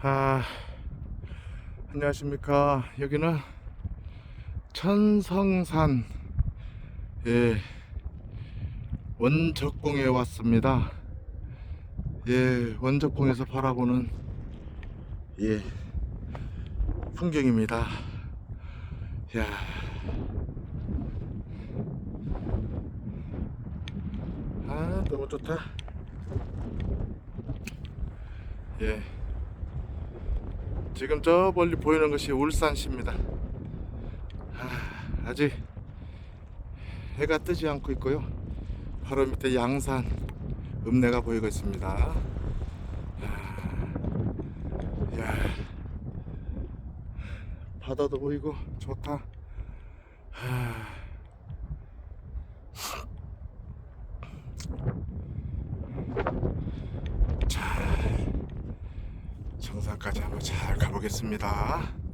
아, 안녕하십니까. 여기는 천성산, 예, 원적공에 왔습니다. 예, 원적공에서 바라보는, 예, 풍경입니다. 야 아, 너무 좋다. 예. 지금 저 멀리 보이는 것이 울산시입니다. 아, 아직 해가 뜨지 않고 있고요. 바로 밑에 양산 읍내가 보이고 있습니다. 야, 야, 바다도 보이고 좋다. 하, 정상까지 한번 잘 가보겠습니다.